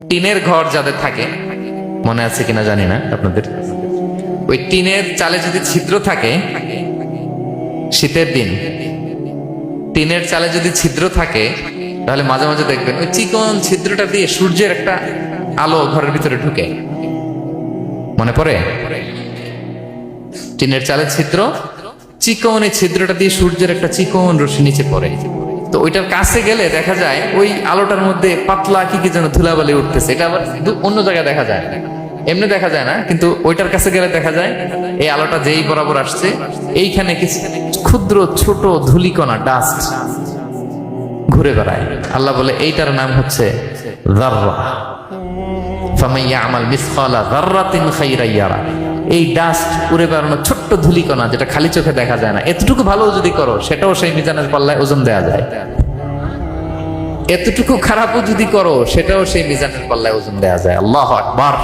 টিনের ঘর যাদের থাকে, মনে আছে কিনা জানি না আপনাদের? ওই টিনের চালে যদি ছিদ্র থাকে, শীতের দিন, টিনের চালে যদি ছিদ্র থাকে, তাহলে মাঝে মাঝে দেখবেন ওই চিকন ছিদ্রটা দিয়ে সূর্যের একটা আলো ঘরের ভিতরে ঢুকে। মনে পড়ে? টিনের চালের ছিদ্র, চিকন এই ছিদ্রটা দিয়ে সূর্যের একটা চিকন রশ্মি নিচে পড়ে। তো ওইটার কাছে গেলে দেখা যায় ওই আলোটার মধ্যে পাতলা কি কি যেন ধুলাবালি উঠতেছে। এটা আবার অন্য জায়গায় দেখা যায়। এমনি দেখা যায় না, কিন্তু ওইটার কাছে গেলে দেখা যায় এই আলোটা যেই বরাবর আসছে, এইখানে কিছু ক্ষুদ্র ছোট ধুলিকণা ডাস্ট ঘুরে বেড়ায়। আল্লাহ বলে, এইটার নাম হচ্ছে এই ডাস্ট উড়ে বেড়ানো ছোট্ট ধুলিকণা যেটা খালি চোখে দেখা যায় না। এতটুকু ভালো যদি করো, সেটাও সেই মিজানের পাল্লায় ওজন দেয়া যায়। এতটুকু খারাপও যদি করো সেটাও সেই মিজানের পাল্লায় ওজন দেওয়া যায়। আল্লাহ আকবার।